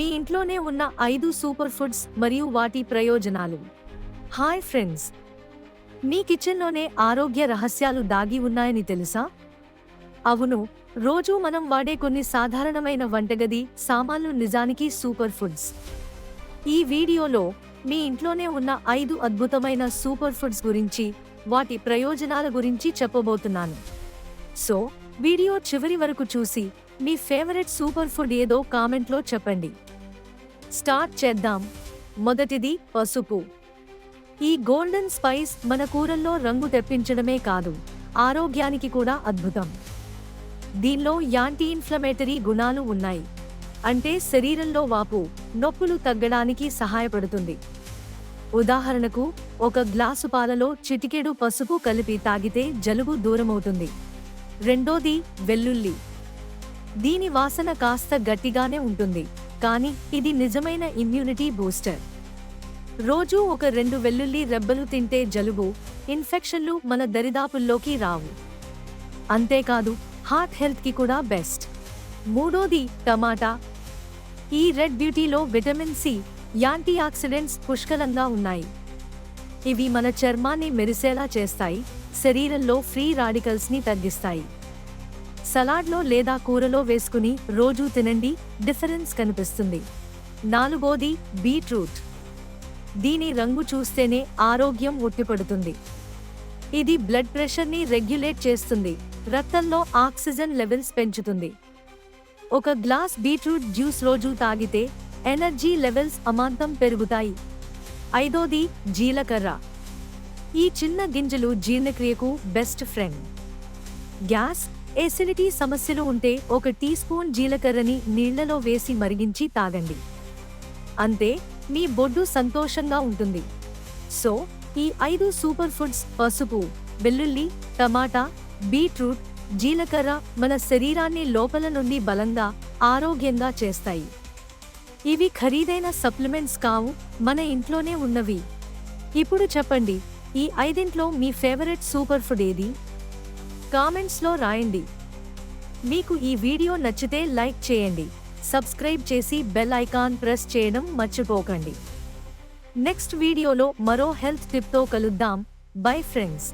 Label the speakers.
Speaker 1: మీ ఇంట్లోనే ఉన్న ఐదు సూపర్ ఫుడ్స్ మరియు వాటి ప్రయోజనాలు. Hi friends. మీ కిచెన్లోనే ఆరోగ్య రహస్యాలు దాగి ఉన్నాయని తెలుసా? అవును రోజూ మనం వాడే కొన్ని సాధారణమైన వంటగది సామాన్లు నిజానికి సూపర్ ఫుడ్స్. ఈ వీడియోలో మీ ఇంట్లోనే ఉన్న ఐదు అద్భుతమైన సూపర్ ఫుడ్స్ గురించి వాటి ప్రయోజనాల గురించి చెప్పబోతున్నాను. సో వీడియో చివరి వరకు చూసి మీ ఫేవరెట్ సూపర్ ఫుడ్ ఏదో కామెంట్లో చెప్పండి. స్టార్ట్ చేద్దాం. మొదటిది పసుపు. ఈ గోల్డెన్ స్పైస్ మన కూరల్లో రంగు తెప్పించడమే కాదు ఆరోగ్యానికి కూడా అద్భుతం. దీనిలో యాంటీ ఇన్ఫ్లమేటరీ గుణాలు ఉన్నాయి. అంటే శరీరంలో వాపు నొప్పులు తగ్గడానికి సహాయపడుతుంది. ఉదాహరణకు ఒక గ్లాసు పాలలో చిటికెడు పసుపు కలిపి తాగితే జలుబు దూరమవుతుంది. రెండోది వెల్లుల్లి. దీని వాసన కాస్త గట్టిగానే ఉంటుంది. కానీ ఇది నిజమైన ఇమ్యూనిటీ బూస్టర్ రోజూ ఒక రెండు వెల్లుల్లి రెబ్బలు తింటే జలుబు ఇన్ఫెక్షన్లు మన దరిదాపుల్లోకి రావు. అంతేకాదు హార్ట్ హెల్త్కి కూడా బెస్ట్ మూడోది టమాటా. ఈ రెడ్ బ్యూటీలో విటమిన్ సి యాంటీ ఆక్సిడెంట్స్ పుష్కలంగా ఉన్నాయి. ఇవి మన చర్మాన్ని మెరిసేలా చేస్తాయి శరీరంలో ఫ్రీ రాడికల్స్ని తగ్గిస్తాయి. సలాడ్లో లేదా కూరలో వేసుకుని రోజూ తినండి డిఫరెన్స్ కనిపిస్తుంది. నాలుగోది బీట్రూట్. దీని రంగు చూస్తేనే ఆరోగ్యం ఉట్టిపడుతుంది. ఇది బ్లడ్ ప్రెషర్ని రెగ్యులేట్ చేస్తుంది రక్తంలో ఆక్సిజన్ లెవెల్స్ పెంచుతుంది. ఒక గ్లాస్ బీట్రూట్ జ్యూస్ రోజు తాగితే ఎనర్జీ లెవెల్స్ అమాంతం పెరుగుతాయి. ఐదోది జీలకర్ర. ఈ చిన్న గింజలు జీర్ణక్రియకు బెస్ట్ ఫ్రెండ్. గ్యాస్ ఎసిడిటీ సమస్యలు ఉంటే ఒక టీ స్పూన్ జీలకర్రని నీళ్ళలో వేసి మరిగించి తాగండి. అంతే మీ బొడ్డు సంతోషంగా ఉంటుంది. సో ఈ ఐదు సూపర్ ఫుడ్స్ పసుపు వెల్లుల్లి టమాటా బీట్రూట్ జీలకర్ర మన శరీరాన్ని లోపల నుండి బలంగా ఆరోగ్యంగా చేస్తాయి. ఇవి ఖరీదైన సప్లిమెంట్స్ కావు మన ఇంట్లోనే ఉన్నవి. ఇప్పుడు చెప్పండి ఈ ఐదింట్లో మీ ఫేవరెట్ సూపర్ ఫుడ్ ఏది? కామెంట్స్లో రాయండి. మీకు ఈ వీడియో నచ్చితే లైక్ చేయండి. సబ్స్క్రైబ్ చేసి బెల్ ఐకాన్ ప్రెస్ చేయడం మర్చిపోకండి. నెక్స్ట్ వీడియోలో మరో హెల్త్ టిప్తో కలుద్దాం. Bye friends.